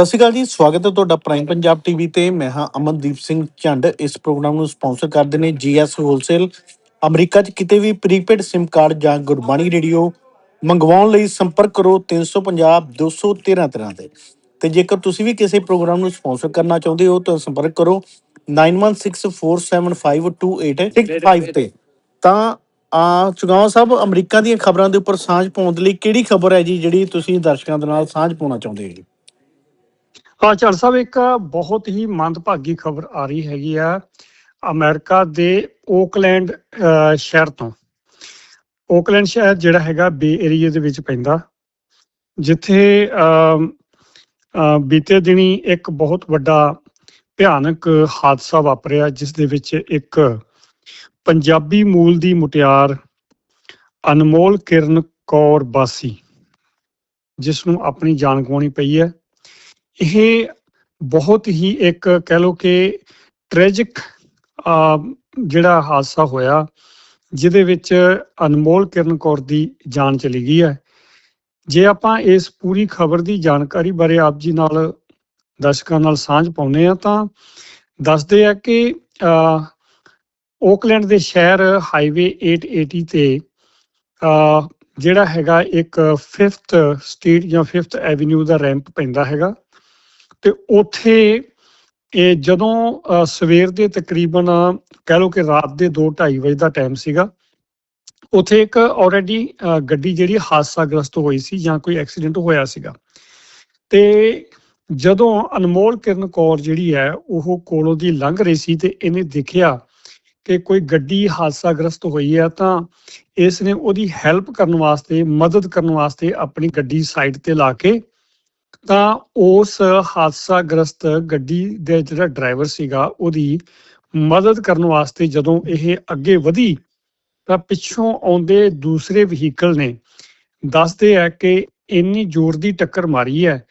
ਸਤਿ ਸ਼੍ਰੀ ਅਕਾਲ ਜੀ, ਸਵਾਗਤ ਹੈ ਤੁਹਾਡਾ ਪ੍ਰਾਈਮ ਪੰਜਾਬ ਟੀਵੀ ਤੇ। ਮੈਂ ਹਾਂ ਅਮਨਦੀਪ ਸਿੰਘ ਝੰਡ। ਇਸ ਪ੍ਰੋਗਰਾਮ ਨੂੰ ਸਪਾਂਸਰ ਕਰਦੇ ਨੇ ਜੀਐਸ ਹੋਲਸੇਲ ਅਮਰੀਕਾ 'ਚ ਕਿਤੇ ਵੀ ਪ੍ਰੀਪੇਡ SIM ਕਾਰਡ ਜਾਂ ਗੁਰਬਾਣੀ ਰੇਡੀਓ ਮੰਗਵਾਉਣ ਲਈ ਸੰਪਰਕ ਕਰੋ 350 213 13 ਤੇ ਤੇ ਜੇਕਰ ਤੁਸੀਂ ਵੀ ਕਿਸੇ ਪ੍ਰੋਗਰਾਮ ਨੂੰ ਸਪਾਂਸਰ ਕਰਨਾ ਚਾਹੁੰਦੇ ਹੋ ਤਾਂ ਸੰਪਰਕ ਕਰੋ 9164752865 ਤੇ। ਤਾਂ, ਆ ਚੁਗਾਵਾ ਸਾਹਿਬ, ਅਮਰੀਕਾ ਦੀਆਂ ਖਬਰਾਂ ਦੇ ਉੱਪਰ ਸਾਂਝ ਪਾਉਣ ਦੇ ਲਈ ਕਿਹੜੀ ਖਬਰ ਹੈ ਜੀ, ਜਿਹੜੀ ਤੁਸੀਂ ਦਰਸ਼ਕਾਂ ਦੇ ਨਾਲ ਸਾਂਝ ਪਾਉਣਾ ਚਾਹੁੰਦੇ ਹੋ ਜੀ? ਹਾਂ ਚੜ ਸਾਹਿਬ, ਇੱਕ ਬਹੁਤ ਹੀ ਮੰਦਭਾਗੀ ਖਬਰ ਆ ਰਹੀ ਹੈਗੀ ਆ ਅਮਰੀਕਾ ਦੇ ਓਕਲੈਂਡ ਸ਼ਹਿਰ ਤੋਂ। ਓਕਲੈਂਡ ਸ਼ਹਿਰ ਜਿਹੜਾ ਹੈਗਾ ਬੇ ਏਰੀਆ ਦੇ ਵਿੱਚ ਪੈਂਦਾ, ਜਿੱਥੇ ਬੀਤੇ ਦਿਨੀ ਇੱਕ ਬਹੁਤ ਵੱਡਾ ਭਿਆਨਕ ਹਾਦਸਾ ਵਾਪਰਿਆ, ਜਿਸ ਦੇ ਵਿੱਚ ਇੱਕ ਪੰਜਾਬੀ ਮੂਲ ਦੀ ਮੁਟਿਆਰ ਅਨਮੋਲ ਕਿਰਨ ਕੌਰ ਬਾਸੀ, ਜਿਸ ਨੂੰ ਆਪਣੀ ਜਾਨ ਗਵਾਉਣੀ ਪਈ ਹੈ। ਇਹ ਬਹੁਤ ਹੀ ਇੱਕ ਕਹਿ ਲਓ ਕਿ ਟ੍ਰੈਜਿਕ ਜਿਹੜਾ ਹਾਦਸਾ ਹੋਇਆ, ਜਿਹਦੇ ਵਿੱਚ ਅਨਮੋਲ ਕਿਰਨ ਕੌਰ ਦੀ ਜਾਨ ਚਲੀ ਗਈ ਹੈ। ਜੇ ਆਪਾਂ ਇਸ ਪੂਰੀ ਖਬਰ ਦੀ ਜਾਣਕਾਰੀ ਬਾਰੇ ਆਪ ਜੀ ਨਾਲ ਦਰਸ਼ਕਾਂ ਨਾਲ ਸਾਂਝ ਪਾਉਨੇ ਆ ਤਾਂ ਦੱਸਦੇ ਆ ਕਿ ਓਕਲੈਂਡ ਦੇ ਸ਼ਹਿਰ ਹਾਈਵੇ 880 ਤੇ ਜਿਹੜਾ ਹੈਗਾ ਇੱਕ 5th ਸਟਰੀਟ ਜਾਂ 5th ਐਵੇਨਿਊ ਦਾ ਰੈਂਪ ਪੈਂਦਾ ਹੈਗਾ। ਤੇ ਉੱਥੇ ਇਹ ਜਦੋਂ ਸਵੇਰ ਦੇ ਤਕਰੀਬਨ ਕਹਿ ਲਓ ਕਿ ਰਾਤ ਦੇ 2:30 ਵਜੇ ਦਾ ਟਾਈਮ ਸੀਗਾ, ਉੱਥੇ ਇੱਕ ਆਲਰੇਡੀ ਗੱਡੀ ਜਿਹੜੀ ਹਾਦਸਾਗ੍ਰਸਤ ਹੋਈ ਸੀ ਜਾਂ ਕੋਈ ਐਕਸੀਡੈਂਟ ਹੋਇਆ ਸੀਗਾ। ਤੇ ਜਦੋਂ ਅਨਮੋਲ ਕਿਰਨ ਕੌਰ ਜਿਹੜੀ ਹੈ, ਉਹ ਕੋਲੋਂ ਦੀ ਲੰਘ ਰਹੀ ਸੀ ਤੇ ਇਹਨੇ ਦੇਖਿਆ ਕਿ ਕੋਈ ਗੱਡੀ ਹਾਦਸਾਗ੍ਰਸਤ ਹੋਈ ਹੈ, ਤਾਂ ਇਸ ਨੇ ਉਹਦੀ ਹੈਲਪ ਕਰਨ ਵਾਸਤੇ, ਮਦਦ ਕਰਨ ਵਾਸਤੇ ਆਪਣੀ ਗੱਡੀ ਸਾਈਡ ਤੇ ਲਾ ਕੇ ਤਾਂ ਉਸ ਹਾਦਸਾਗ੍ਰਸਤ ਗੱਡੀ ਦੇ ਜਿਹੜਾ ਡਰਾਈਵਰ ਸੀਗਾ, ਉਹਦੀ ਮਦਦ ਕਰਨ ਵਾਸਤੇ ਜਦੋਂ ਇਹ ਅੱਗੇ ਵਧੀ, ਤਾਂ ਪਿੱਛੋਂ ਆਉਂਦੇ ਦੂਸਰੇ ਵਹੀਕਲ ਨੇ ਦੱਸਦੇ ਆ ਕਿ ਇੰਨੀ ਜ਼ੋਰ ਦੀ ਟੱਕਰ ਮਾਰੀ ਹੈ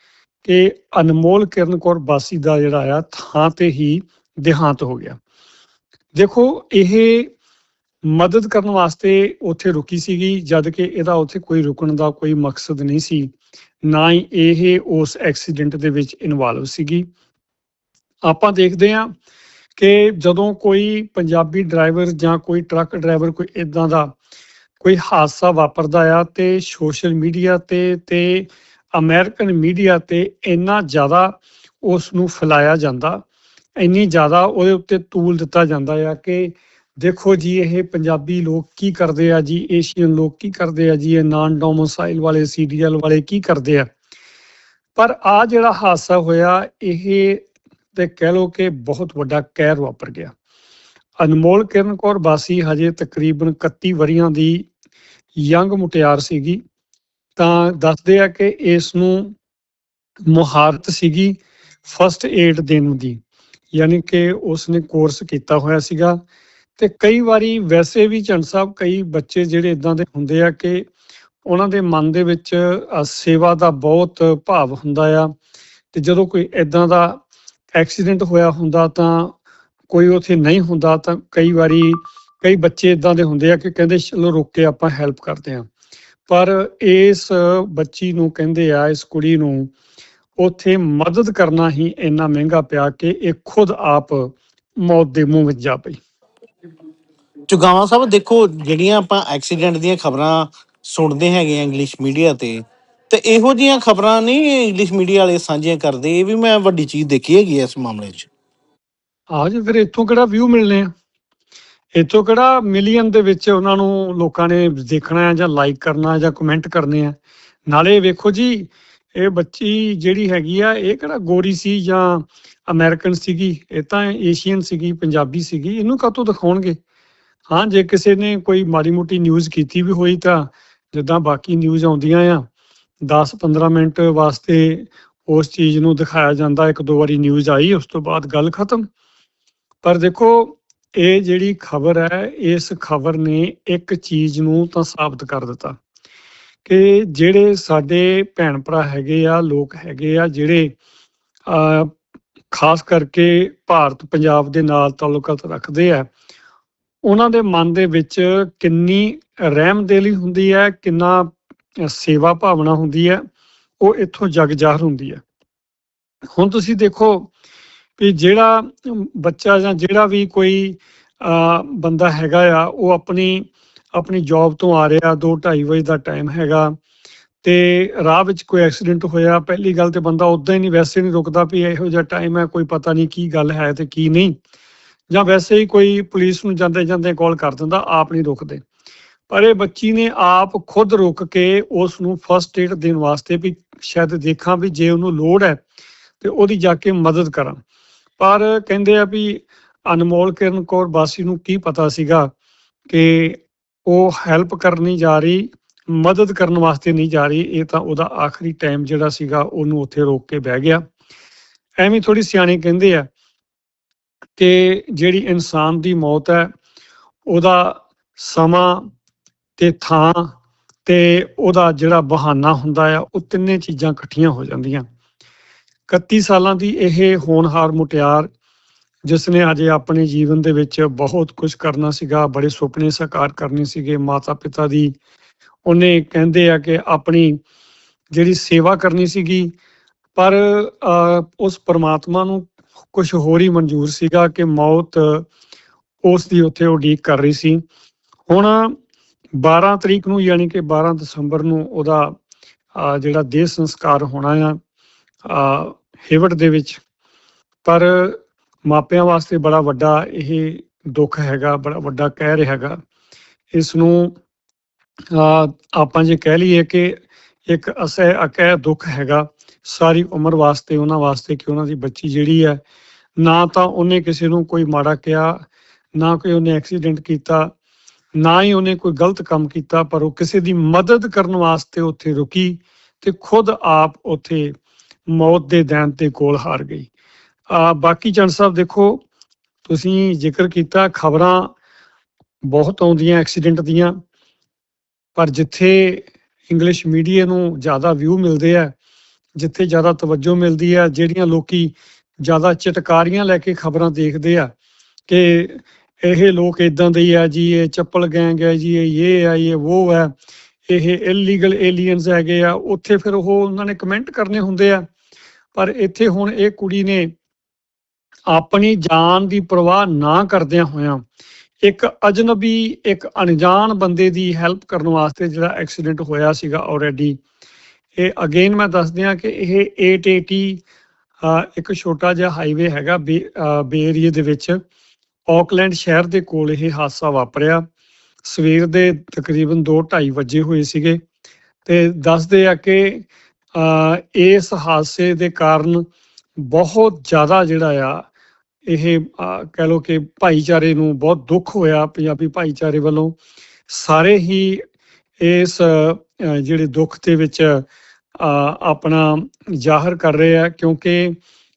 ਕਿ ਅਨਮੋਲ ਕਿਰਨ ਕੌਰ ਬਾਸੀ ਦਾ ਜਿਹੜਾ ਆ, ਥਾਂ ਤੇ ਹੀ ਦੇਹਾਂਤ ਹੋ ਗਿਆ। ਦੇਖੋ, ਇਹ ਮਦਦ ਕਰਨ ਵਾਸਤੇ ਉੱਥੇ ਰੁਕੀ ਸੀਗੀ, ਜਦ ਕਿ ਇਹਦਾ ਉੱਥੇ ਕੋਈ ਰੁਕਣ ਦਾ ਕੋਈ ਮਕਸਦ ਨਹੀਂ ਸੀ। ਨਾ ਹੀ ਇਹ ਉਸ ਐਕਸੀਡੈਂਟ ਦੇ ਵਿੱਚ ਇਨਵੋਲਵ ਸੀਗੀ। ਆਪਾਂ ਦੇਖਦੇ ਹਾਂ ਕਿ ਜਦੋਂ ਕੋਈ ਪੰਜਾਬੀ ਡਰਾਈਵਰ ਜਾਂ ਕੋਈ ਟਰੱਕ ਡਰਾਈਵਰ ਕੋਈ ਇਦਾਂ ਦਾ ਕੋਈ ਹਾਦਸਾ ਵਾਪਰਦਾ ਆ ਤੇ ਸੋਸ਼ਲ ਮੀਡੀਆ ਤੇ ਤੇ ਅਮਰੀਕਨ ਮੀਡੀਆ ਤੇ ਇੰਨਾ ਜ਼ਿਆਦਾ ਉਸ ਨੂੰ ਫੈਲਾਇਆ ਜਾਂਦਾ, ਇੰਨੀ ਜ਼ਿਆਦਾ ਉਹਦੇ ਉੱਤੇ ਤੂਲ ਦਿੱਤਾ ਜਾਂਦਾ ਆ ਕਿ ਦੇਖੋ ਜੀ, ਇਹ ਪੰਜਾਬੀ ਲੋਕ ਕੀ ਕਰਦੇ ਆ ਜੀ? ਏਸ਼ੀਅਨ ਲੋਕ ਕੀ ਕਰਦੇ ਆ ਜੀ? ਇਹ ਨਾਨ ਡੋਮਿਸਾਈਲ ਵਾਲੇ ਸੀਡੀਐਲ ਵਾਲੇ ਕੀ ਕਰਦੇ ਆ? ਪਰ ਆ ਜਿਹੜਾ ਹਾਦਸਾ ਹੋਇਆ, ਇਹ ਤੇ ਕਹਿ ਲੋ ਕਿ ਬਹੁਤ ਵੱਡਾ ਕਹਿਰ ਵਾਪਰ ਗਿਆ। ਅਨਮੋਲ ਕਿਰਨ ਕੌਰ ਬਾਸੀ ਹਜੇ ਤਕਰੀਬਨ 31 ਵਰਿਆਂ ਦੀ ਯੰਗ ਮੁਟਿਆਰ ਸੀਗੀ। ਤਾਂ ਦੱਸਦੇ ਆ ਕਿ ਇਸ ਨੂੰ ਮੁਹਾਰਤ ਸੀਗੀ ਫਸਟ ਏਡ ਦੇਣ ਦੀ। ਯਾਨੀ ਕਿ ਉਸ ਨੇ ਕੋਰਸ ਕੀਤਾ ਹੋਇਆ ਸੀਗਾ। ਤੇ ਕਈ ਵਾਰੀ ਵੈਸੇ ਵੀ ਝੰਡ ਸਾਹਿਬ ਕਈ ਬੱਚੇ ਜਿਹੜੇ ਇਦਾਂ ਦੇ ਹੁੰਦੇ ਆ ਕਿ ਉਹਨਾਂ ਦੇ ਮਨ ਦੇ ਵਿੱਚ ਸੇਵਾ ਦਾ ਬਹੁਤ ਭਾਵ ਹੁੰਦਾ ਆ ਤੇ ਜਦੋਂ ਕੋਈ ਇਦਾਂ ਦਾ ਐਕਸੀਡੈਂਟ ਹੋਇਆ ਹੁੰਦਾ ਤਾਂ ਕੋਈ ਉਥੇ ਨਹੀਂ ਹੁੰਦਾ ਤਾਂ ਕਈ ਵਾਰੀ ਕਈ ਬੱਚੇ ਇਦਾਂ ਦੇ ਹੁੰਦੇ ਆ ਕਿ ਕਹਿੰਦੇ ਚਲੋ ਰੁਕ ਕੇ ਆਪਾਂ ਹੈਲਪ ਕਰਦੇ ਆ ਪਰ ਇਸ ਬੱਚੀ ਨੂੰ ਕਹਿੰਦੇ ਆ, ਇਸ ਕੁੜੀ ਨੂੰ ਉਥੇ ਮਦਦ ਕਰਨਾ ਹੀ ਇੰਨਾ ਮਹਿੰਗਾ ਪਿਆ ਕਿ ਇਹ ਖੁਦ ਆਪ ਮੌਤ ਦੇ ਮੂੰਹ ਵਿੱਚ ਜਾ ਪਈ। ਚੁਗਾਵਾ ਸਾਹਿਬ ਦੇਖੋ ਜਿਹੜੀਆਂ ਆਪਾਂ ਐਕਸੀਡੈਂਟ ਦੀਆਂ ਖਬਰਾਂ ਸੁਣਦੇ ਹੈਗੇ ਆ ਇੰਗਲਿਸ਼ ਮੀਡੀਆ ਤੇ ਤੇ ਇਹੋ ਜੀਆਂ ਖਬਰਾਂ ਨਹੀਂ ਇੰਗਲਿਸ਼ ਮੀਡੀਆ ਵਾਲੇ ਸਾਂਝੀਆਂ ਕਰਦੇ, ਇਹ ਵੀ ਮੈਂ ਵੱਡੀ ਚੀਜ਼ ਦੇਖੀ ਹੈਗੀ ਇਸ ਮਾਮਲੇ 'ਚ। ਆਹ ਜੀ, ਫਿਰ ਇੱਥੋਂ ਕਿਹੜਾ ਵਿਊ ਮਿਲਨੇ ਆ? ਇੱਥੋਂ ਕਿਹੜਾ ਮਿਲੀਅਨ ਦੇ ਵਿੱਚ ਉਹਨਾਂ ਨੂੰ ਲੋਕਾਂ ਨੇ ਦੇਖਣਾ ਹੈ ਜਾਂ ਲਾਈਕ ਕਰਨਾ ਜਾਂ ਕਮੈਂਟ ਕਰਨੇ ਆ? ਨਾਲੇ ਵੇਖੋ ਜੀ, ਇਹ ਬੱਚੀ ਜਿਹੜੀ ਹੈਗੀ ਆ, ਇਹ ਕਿਹੜਾ ਗੋਰੀ ਸੀ ਜਾਂ ਅਮਰੀਕਨ ਸੀਗੀ? ਇਹ ਤਾਂ ਏਸ਼ੀਅਨ ਸੀਗੀ, ਪੰਜਾਬੀ ਸੀਗੀ, ਇਹਨੂੰ ਕਾਹਤੋਂ ਦਿਖਾਉਣਗੇ? ਹਾਂ, ਜੇ ਕਿਸੇ ਨੇ ਕੋਈ ਮਾੜੀ ਮੋਟੀ ਨਿਊਜ਼ ਕੀਤੀ ਵੀ ਹੋਈ ਤਾਂ ਜਿੱਦਾਂ ਬਾਕੀ ਨਿਊਜ਼ ਆਉਂਦੀਆਂ ਆ 10-15 ਮਿੰਟ ਵਾਸਤੇ ਉਸ ਚੀਜ਼ ਨੂੰ ਦਿਖਾਇਆ ਜਾਂਦਾ, ਇੱਕ ਦੋ ਵਾਰੀ ਨਿਊਜ਼ ਆਈ, ਉਸ ਤੋਂ ਬਾਅਦ ਗੱਲ ਖਤਮ। ਪਰ ਦੇਖੋ, ਇਹ ਜਿਹੜੀ ਖਬਰ ਹੈ, ਇਸ ਖਬਰ ਨੇ ਇੱਕ ਚੀਜ਼ ਨੂੰ ਤਾਂ ਸਾਬਤ ਕਰ ਦਿੱਤਾ ਕਿ ਜਿਹੜੇ ਸਾਡੇ ਭੈਣ ਭਰਾ ਹੈਗੇ ਆ, ਲੋਕ ਹੈਗੇ ਆ, ਜਿਹੜੇ ਅ ਖਾਸ ਕਰਕੇ ਭਾਰਤ, ਪੰਜਾਬ ਦੇ ਨਾਲ ਤਾਲੁਕਾਤ ਰੱਖਦੇ ਆ ਉਹਨਾਂ ਦੇ ਮਨ ਦੇ ਵਿੱਚ ਕਿੰਨੀ ਰਹਿਮਦਿਲੀ ਹੁੰਦੀ ਹੈ ਕਿੰਨਾ ਸੇਵਾ ਭਾਵਨਾ ਹੁੰਦੀ ਹੈ ਉਹ ਇੱਥੋਂ ਜਗ ਜ਼ਾਹਰ ਹੁੰਦੀ ਹੈ। ਹੁਣ ਤੁਸੀਂ ਦੇਖੋ ਵੀ ਜਿਹੜਾ ਬੱਚਾ ਜਾਂ ਜਿਹੜਾ ਵੀ ਕੋਈ ਅ, ਬੰਦਾ ਹੈਗਾ ਆ ਉਹ ਆਪਣੀ ਆਪਣੀ ਜੌਬ ਤੋਂ ਆ ਰਿਹਾ 2:30 ਵਜੇ ਦਾ ਟਾਈਮ ਹੈਗਾ ਤੇ ਰਾਹ ਵਿੱਚ ਕੋਈ ਐਕਸੀਡੈਂਟ ਹੋਇਆ ਪਹਿਲੀ ਗੱਲ ਤੇ ਬੰਦਾ ਉਦਾਂ ਹੀ ਨਹੀਂ ਵੈਸੇ ਨਹੀਂ ਰੁਕਦਾ ਵੀ ਇਹੋ ਜਿਹਾ ਟਾਈਮ ਹੈ ਕੋਈ ਪਤਾ ਨਹੀਂ ਕੀ ਗੱਲ ਹੈ ਤੇ ਕੀ ਨਹੀਂ। ਜਾਂ ਵੈਸੇ ਹੀ ਕੋਈ ਪੁਲਿਸ ਨੂੰ ਜਾਂਦੇ ਜਾਂਦੇ ਕਾਲ ਕਰ ਦਿੰਦਾ, ਆਪ ਨਹੀਂ ਰੁਕਦੇ। ਪਰ ਇਹ ਬੱਚੀ ਨੇ ਆਪ ਖੁਦ ਰੁਕ ਕੇ ਉਸ ਨੂੰ ਫਸਟ ਏਡ ਦੇਣ ਵਾਸਤੇ ਵੀ ਸ਼ਾਇਦ ਦੇਖਾਂ ਵੀ ਜੇ ਉਹਨੂੰ ਲੋੜ ਹੈ ਤੇ ਉਹਦੀ ਜਾ ਕੇ ਮਦਦ ਕਰਾਂ। ਪਰ ਕਹਿੰਦੇ ਆ ਵੀ ਅਨਮੋਲ ਕਿਰਨ ਕੌਰ ਬਾਸੀ ਨੂੰ ਕੀ ਪਤਾ ਸੀਗਾ ਕਿ ਉਹ ਹੈਲਪ ਕਰਨੀ ਜਾ ਰਹੀ, ਮਦਦ ਕਰਨ ਵਾਸਤੇ ਨਹੀਂ ਜਾ ਰਹੀ, ਇਹ ਤਾਂ ਉਹਦਾ ਆਖਰੀ ਟਾਈਮ ਜਿਹੜਾ ਸੀਗਾ ਉਹਨੂੰ ਉੱਥੇ ਰੋਕ ਕੇ ਬਹਿ ਗਿਆ। ਐਵੇਂ ਥੋੜੀ ਸਿਆਣੇ ਕਹਿੰਦੇ ਆ ਕਿ ਜਿਹੜੀ ਇਨਸਾਨ ਦੀ ਮੌਤ ਹੈ ਉਹਦਾ ਸਮਾਂ ਤੇ ਥਾਂ ਤੇ ਉਹਦਾ ਜਿਹੜਾ ਬਹਾਨਾ ਹੁੰਦਾ ਆ ਉਹ ਤਿੰਨੇ ਚੀਜ਼ਾਂ ਇਕੱਠੀਆਂ ਹੋ ਜਾਂਦੀਆਂ। 31 ਸਾਲਾਂ ਦੀ ਇਹ ਹੋਣਹਾਰ ਮੁਟਿਆਰ ਜਿਸ ਨੇ ਅਜੇ ਆਪਣੇ ਜੀਵਨ ਦੇ ਵਿੱਚ ਬਹੁਤ ਕੁਝ ਕਰਨਾ ਸੀਗਾ ਬੜੇ ਸੁਪਨੇ ਸਾਕਾਰ ਕਰਨੇ ਸੀਗੇ ਮਾਤਾ ਪਿਤਾ ਦੀ। ਉਹਨੇ ਕਹਿੰਦੇ ਆ ਕਿ ਆਪਣੀ ਜਿਹੜੀ ਸੇਵਾ ਕਰਨੀ ਸੀਗੀ ਪਰ ਅਹ, ਉਸ ਪਰਮਾਤਮਾ ਨੂੰ ਕੁਝ ਹੋਰ ਹੀ ਮਨਜ਼ੂਰ ਸੀਗਾ ਕਿ ਮੌਤ ਉਸ ਦੀ ਉੱਥੇ ਉਡੀਕ ਕਰ ਰਹੀ ਸੀ। ਹੁਣ 12 ਤਰੀਕ ਨੂੰ ਯਾਨੀ ਕਿ 12 ਦਸੰਬਰ ਨੂੰ ਉਹਦਾ ਜਿਹੜਾ ਦੇਹ ਸੰਸਕਾਰ ਹੋਣਾ ਆ ਹੇਵਟ ਦੇ ਵਿੱਚ। ਪਰ ਮਾਪਿਆਂ ਵਾਸਤੇ ਬੜਾ ਵੱਡਾ ਇਹ ਦੁੱਖ ਹੈਗਾ ਬੜਾ ਵੱਡਾ ਕਹਿ ਰਿਹਾ ਹੈਗਾ। ਇਸ ਨੂੰ ਅਹ, ਆਪਾਂ ਜੇ ਕਹਿ ਲਈਏ ਕਿ ਇੱਕ ਅਸਹਿ ਅਕਹਿ ਦੁੱਖ ਹੈਗਾ ਸਾਰੀ ਉਮਰ ਵਾਸਤੇ, ਉਹਨਾਂ ਵਾਸਤੇ ਕਿ ਉਹਨਾਂ ਦੀ ਬੱਚੀ ਜਿਹੜੀ ਹੈ, ਨਾ ਤਾਂ ਉਹਨੇ ਕਿਸੇ ਨੂੰ ਕੋਈ ਮਾੜਾ ਕਿਹਾ, ਨਾ ਕੋਈ ਉਹਨੇ ਐਕਸੀਡੈਂਟ ਕੀਤਾ, ਨਾ ਹੀ ਉਹਨੇ ਕੋਈ ਗਲਤ ਕੰਮ ਕੀਤਾ, ਪਰ ਉਹ ਕਿਸੇ ਦੀ ਮਦਦ ਕਰਨ ਵਾਸਤੇ ਉੱਥੇ ਰੁਕੀ ਤੇ ਖੁਦ ਆਪ ਉੱਥੇ ਮੌਤ ਦੇ ਦੈਨ ਤੇ ਕੋਲ ਹਾਰ ਗਈ। ਆ ਬਾਕੀ ਚੰਦ ਸਾਹਿਬ ਦੇਖੋ, ਤੁਸੀਂ ਜ਼ਿਕਰ ਕੀਤਾ ਖਬਰਾਂ ਬਹੁਤ ਆਉਂਦੀਆਂ ਐਕਸੀਡੈਂਟ ਦੀਆਂ, ਪਰ ਜਿੱਥੇ ਇੰਗਲਿਸ਼ ਮੀਡੀਆ ਨੂੰ ਜ਼ਿਆਦਾ ਵਿਊ ਮਿਲਦੇ ਆ ਜਿੱਥੇ ਜ਼ਿਆਦਾ ਤਵੱਜੋ ਮਿਲਦੀ ਹੈ ਜਿਹੜੀਆਂ ਲੋਕੀ ਜ਼ਿਆਦਾ ਚਟਕਾਰੀਆਂ ਲੈ ਕੇ ਖਬਰਾਂ ਦੇਖਦੇ ਆ ਕਿ ਇਹ ਲੋਕ ਇਦਾਂ ਦੇ ਹੀ ਆ ਜੀ, ਇਹ ਚੱਪਲ ਗੈਂਗ ਹੈ ਜੀ, ਇਹ ਇਹ ਹੈ ਇਹ ਉਹ ਹੈ ਇਹ ਇਲੀਗਲ ਏਲੀਅਨਸ ਹੈਗੇ ਆ, ਉੱਥੇ ਫਿਰ ਉਹ ਉਹਨਾਂ ਨੇ ਕਮੈਂਟ ਕਰਨੇ ਹੁੰਦੇ ਆ। ਪਰ ਇੱਥੇ ਹੁਣ ਇਹ ਕੁੜੀ ਨੇ ਆਪਣੀ ਜਾਨ ਦੀ ਪਰਵਾਹ ਨਾ ਕਰਦਿਆਂ ਹੋਇਆਂ ਇੱਕ ਅਜਨਬੀ, ਇੱਕ ਅਣਜਾਣ ਬੰਦੇ ਦੀ ਹੈਲਪ ਕਰਨ ਵਾਸਤੇ ਜਿਹੜਾ ਐਕਸੀਡੈਂਟ ਹੋਇਆ ਸੀਗਾ ਆਲਰੇਡੀ ਇਹ ਅਗੇਨ ਮੈਂ ਦੱਸ ਦਿਆਂ ਕਿ ਇਹ 880 ਇੱਕ ਛੋਟਾ ਜਿਹਾ ਹਾਈਵੇ ਹੈਗਾ ਬੇ ਅ, ਦੇ ਵਿੱਚ। ਆਕਲੈਂਡ ਸ਼ਹਿਰ ਦੇ ਕੋਲ ਇਹ ਹਾਦਸਾ ਵਾਪਰਿਆ। ਸਵੇਰ ਦੇ ਤਕਰੀਬਨ 2:30 ਵਜੇ ਹੋਏ ਸੀਗੇ। ਤੇ ਦੱਸਦੇ ਆ ਕਿ ਇਸ ਹਾਦਸੇ ਦੇ ਕਾਰਨ ਬਹੁਤ ਜ਼ਿਆਦਾ ਜਿਹੜਾ ਆ ਇਹ ਕਹਿ ਲੋ ਕਿ ਭਾਈਚਾਰੇ ਨੂੰ ਬਹੁਤ ਦੁੱਖ ਹੋਇਆ ਪੰਜਾਬੀ ਭਾਈਚਾਰੇ ਵੱਲੋਂ। ਸਾਰੇ ਹੀ ਇਸ ਜਿਹੜੇ ਦੁੱਖ ਦੇ ਵਿੱਚ ਆਪਣਾ ਜ਼ਾਹਰ ਕਰ ਰਹੇ ਆ ਕਿਉਂਕਿ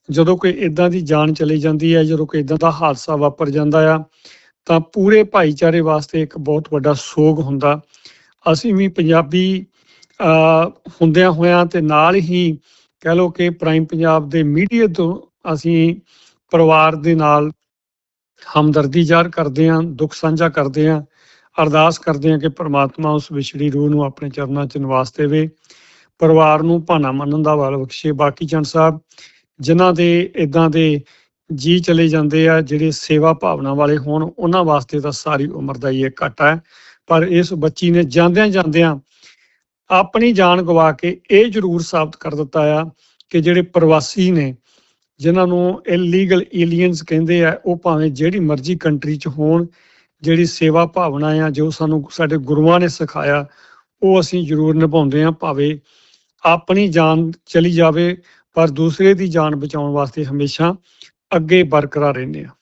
ਜਦੋਂ ਕੋਈ ਇਦਾਂ ਦੀ ਜਾਨ ਚਲੀ ਜਾਂਦੀ ਹੈ ਜਦੋਂ ਕੋਈ ਇਦਾਂ ਦਾ ਹਾਦਸਾ ਵਾਪਰ ਜਾਂਦਾ ਆ ਤਾਂ ਪੂਰੇ ਭਾਈਚਾਰੇ ਵਾਸਤੇ ਇੱਕ ਬਹੁਤ ਵੱਡਾ ਸੋਗ ਹੁੰਦਾ। ਅਸੀਂ ਵੀ ਪੰਜਾਬੀ ਅ, ਹੁੰਦਿਆਂ ਹੋਇਆਂ ਤੇ ਨਾਲ ਹੀ ਕਹਿ ਲੋ ਕਿ ਪ੍ਰਾਈਮ ਪੰਜਾਬ ਦੇ ਮੀਡੀਆ ਤੋਂ ਅਸੀਂ ਪਰਿਵਾਰ ਦੇ ਨਾਲ ਹਮਦਰਦੀ ਜ਼ਾਹਰ ਕਰਦੇ ਹਾਂ ਦੁੱਖ ਸਾਂਝਾ ਕਰਦੇ ਹਾਂ ਅਰਦਾਸ ਕਰਦੇ ਹਾਂ ਕਿ ਪ੍ਰਮਾਤਮਾ ਉਸ ਵਿਛੜੀ ਰੂਹ ਨੂੰ ਆਪਣੇ ਚਰਨਾਂ 'ਚ ਨਿਵਾਸ ਦੇਵੇ। ਪਰਿਵਾਰ ਨੂੰ ਭਾਣਾ ਮੰਨਣ ਦਾ ਬਲ ਬਖਸ਼ੇ। ਬਾਕੀ ਚੰਦ ਸਾਹਿਬ, ਜਿਨ੍ਹਾਂ ਦੇ ਇਦਾਂ ਦੇ ਜੀ ਚਲੇ ਜਾਂਦੇ ਆ, ਜਿਹੜੇ ਸੇਵਾ ਭਾਵਨਾ ਵਾਲੇ ਹੋਣ, ਉਹਨਾਂ ਵਾਸਤੇ ਤਾਂ ਸਾਰੀ ਉਮਰ ਦਾ ਹੀ ਇਹ ਘਾਟਾ ਹੈ। ਪਰ ਇਸ ਬੱਚੀ ਨੇ ਜਾਂਦਿਆਂ ਜਾਂਦਿਆਂ ਆਪਣੀ ਜਾਨ ਗਵਾ ਕੇ ਇਹ ਜ਼ਰੂਰ ਸਾਬਤ ਕਰ ਦਿੱਤਾ ਆ ਕਿ ਜਿਹੜੇ ਪ੍ਰਵਾਸੀ ਨੇ, ਜਿਨ੍ਹਾਂ ਨੂੰ ਇਲੀਗਲ ਏਲੀਅਨਸ ਕਹਿੰਦੇ ਆ, ਉਹ ਭਾਵੇਂ ਜਿਹੜੀ ਮਰਜ਼ੀ ਕੰਟਰੀ 'ਚ ਹੋਣ, ਜਿਹੜੀ ਸੇਵਾ ਭਾਵਨਾ ਆ, ਜੋ ਸਾਨੂੰ ਸਾਡੇ ਗੁਰੂਆਂ ਨੇ ਸਿਖਾਇਆ, ਉਹ ਅਸੀਂ ਜ਼ਰੂਰ ਨਿਭਾਉਂਦੇ ਆ, ਭਾਵੇਂ ਆਪਣੀ ਜਾਨ ਚਲੀ ਜਾਵੇ, ਪਰ ਦੂਸਰੇ ਦੀ ਜਾਨ ਬਚਾਉਣ ਵਾਸਤੇ ਹਮੇਸ਼ਾ ਅੱਗੇ ਬਰਕਰਾਰ ਰਹਿੰਦੇ ਆ